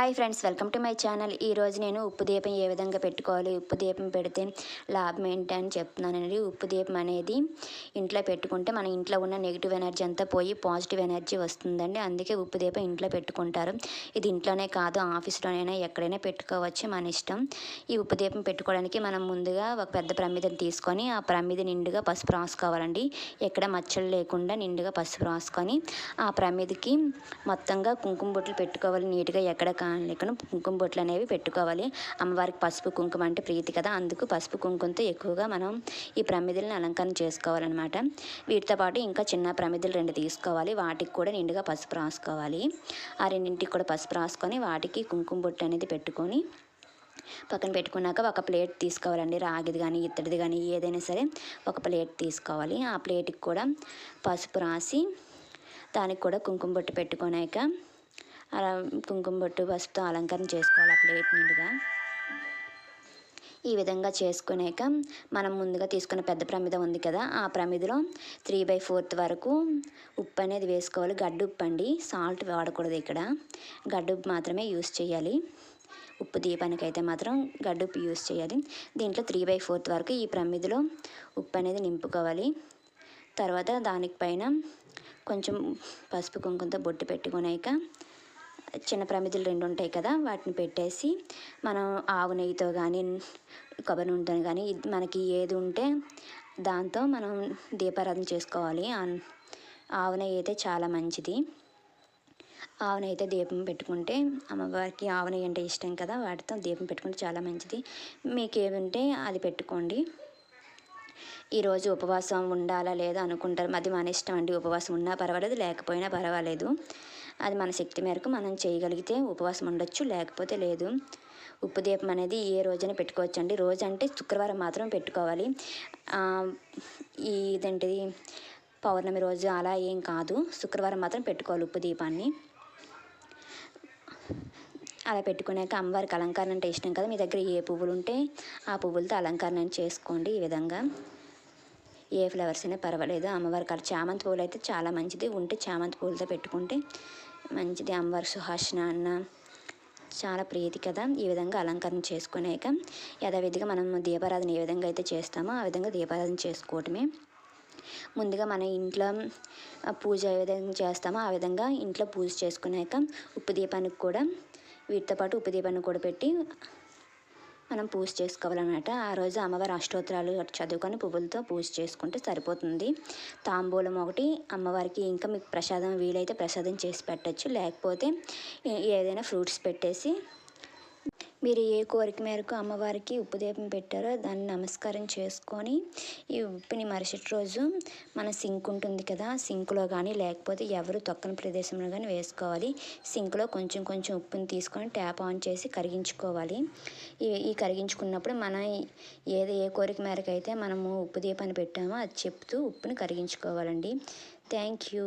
Hi friends welcome to my channel. ఈరోజు నేను ఉప్పు దీపం ఏ విధంగా పెట్టుకోవాలి ఉప్పు దీపం పెడితే లాభం ఏంటి అని చెప్తున్నానండి ఉప్పు దీపం అనేది ఇంట్లో పెట్టుకుంటే మన ఇంట్లో ఉన్న నెగిటివ్ ఎనర్జీ అంతా పోయి పాజిటివ్ ఎనర్జీ వస్తుందండి. అందుకే ఉప్పు దీపం ఇంట్లో పెట్టుకుంటారు. ఇది ఇంట్లోనే కాదు ఆఫీస్లోనైనా ఎక్కడైనా పెట్టుకోవచ్చు మన ఇష్టం. ఈ ఉప్పు దీపం పెట్టుకోవడానికి మనం ముందుగా ఒక పెద్ద ప్రమిదను తీసుకొని ఆ ప్రమిద నిండుగా పసుపు రాసుకోవాలండి. ఎక్కడ మచ్చలు లేకుండా నిండుగా పసుపు రాసుకొని ఆ ప్రమిదకి మొత్తంగా కుంకుమ బొట్లు పెట్టుకోవాలి. నీట్గా ఎక్కడ కాలేకుండా కుంకుమ బొట్లు అనేవి పెట్టుకోవాలి. అమ్మవారికి పసుపు కుంకుమ అంటే ప్రీతి కదా అందుకు పసుపు కుంకుమతో ఎక్కువగా మనం ఈ ప్రమిదలను అలంకరణ చేసుకోవాలన్నమాట. వీటితో పాటు ఇంకా చిన్న ప్రమిదలు రెండు తీసుకోవాలి. వాటికి కూడా నిండుగా పసుపు రాసుకోవాలి. ఆ రెండింటికి కూడా పసుపు రాసుకొని వాటికి కుంకుమ బొట్టు అనేది పెట్టుకొని పక్కన పెట్టుకున్నాక ఒక ప్లేట్ తీసుకోవాలండి. రాగిది కానీ ఇత్తడిది కానీ ఏదైనా సరే ఒక ప్లేట్ తీసుకోవాలి. ఆ ప్లేట్కి కూడా పసుపు రాసి దానికి కూడా కుంకుమ బొట్టు పెట్టుకున్నాక అలా కుంకుమ బొట్టు పసుపుతో అలంకరణ చేసుకోవాలి ఆ ప్లేట్ నిండుగా. ఈ విధంగా చేసుకునేక మనం ముందుగా తీసుకున్న పెద్ద ప్రమిద ఉంది కదా ఆ ప్రమిదలో త్రీ బై ఫోర్త్ వరకు ఉప్పు అనేది వేసుకోవాలి. గడ్డు ఉప్పు అండి సాల్ట్ వాడకూడదు ఇక్కడ. గడ్డు ఉప్పు మాత్రమే యూస్ చేయాలి. ఉప్పు దీపానికి అయితే మాత్రం గడ్డు ఉప్పు యూస్ చేయాలి. దీంట్లో త్రీ బై ఫోర్త్ వరకు ఈ ప్రమిదలో ఉప్పు అనేది నింపుకోవాలి. తర్వాత దానిపైన కొంచెం పసుపు కుంకుమతో బొట్టు పెట్టుకున్నాక చిన్న ప్రమిదలు రెండు ఉంటాయి కదా వాటిని పెట్టేసి మనం ఆవు నెయ్యితో కానీ కొబ్బరి నూనెతో కానీ మనకి ఏది ఉంటే దాంతో మనం దీపారాధన చేసుకోవాలి. ఆవు నెయ్యి అయితే చాలా మంచిది. ఆవు నెయ్యి అయితే దీపం పెట్టుకుంటే అమ్మవారికి ఆవు నెయ్యి అంటే ఇష్టం కదా వాటితో దీపం పెట్టుకుంటే చాలా మంచిది. మీకు ఏముంటే ఉంటే అది పెట్టుకోండి. ఈరోజు ఉపవాసం ఉండాలా లేదా అనుకుంటారు? అది మన ఇష్టం అండి ఉపవాసం ఉన్నా పర్వాలేదు లేకపోయినా పర్వాలేదు. అది మన శక్తి మేరకు మనం చేయగలిగితే ఉపవాసం ఉండొచ్చు లేకపోతే లేదు. ఉప్పు దీపం అనేది ఏ రోజైనా పెట్టుకోవచ్చు అండి రోజు అంటే శుక్రవారం మాత్రం పెట్టుకోవాలి ఇదేంటిది? పౌర్ణమి రోజు అలా ఏం కాదు. శుక్రవారం మాత్రం పెట్టుకోవాలి ఉప్పు దీపాన్ని. అలా పెట్టుకున్నాక అమ్మవారికి అలంకరణ అంటే ఇష్టం కదా. మీ దగ్గర ఏ పువ్వులు ఉంటే ఆ పువ్వులతో అలంకరణ చేసుకోండి ఈ విధంగా. ఏ ఫ్లవర్స్ అయినా పర్వాలేదు. అమ్మవారికి అలా చామంతి పూలు అయితే చాలా మంచిది. ఉంటే చామంతి పూలతో పెట్టుకుంటే మంచిది అంబర్ సుహాసన అన్న. చాలా ప్రీతి కదా ఈ విధంగా అలంకరణ చేసుకునేక యథావిధిగా మనం దీపారాధన ఏ విధంగా అయితే చేస్తామో ఆ విధంగా దీపారాధన చేసుకోవటమే. ముందుగా మన ఇంట్లో పూజ ఏ విధంగా చేస్తామో ఆ విధంగా ఇంట్లో పూజ చేసుకున్నాక ఉప్పు దీపానికి కూడా వీటితో పాటు ఉప్పు దీపాన్ని కూడా పెట్టి మనం పూజ చేసుకోవాలన్నమాట. ఆ రోజు అమ్మవారి అష్టోత్తరాలు చదువుకొని పువ్వులతో పూజ చేసుకుంటే సరిపోతుంది. తాంబూలం ఒకటి అమ్మవారికి ఇంకా మీకు ప్రసాదం వీలైతే ప్రసాదం చేసి పెట్టచ్చు. లేకపోతే ఏదైనా ఫ్రూట్స్ పెట్టేసి మీరు ఏ కోరిక మేరకు అమ్మవారికి ఉప్పు దీపం పెట్టారో దాన్ని నమస్కారం చేసుకొని ఈ ఉప్పుని మరుసటి రోజు మన సింక్ ఉంటుంది కదా సింక్లో కానీ లేకపోతే ఎవరు తొక్కని ప్రదేశంలో కానీ వేసుకోవాలి. సింక్లో కొంచెం కొంచెం ఉప్పుని తీసుకొని ట్యాప్ ఆన్ చేసి కరిగించుకోవాలి. ఈ ఈ కరిగించుకున్నప్పుడు మన ఏది ఏ కోరిక మేరకు అయితే మనము ఉప్పు దీపాన్ని పెట్టామో అది చెప్తూ ఉప్పుని కరిగించుకోవాలండి. Thank you.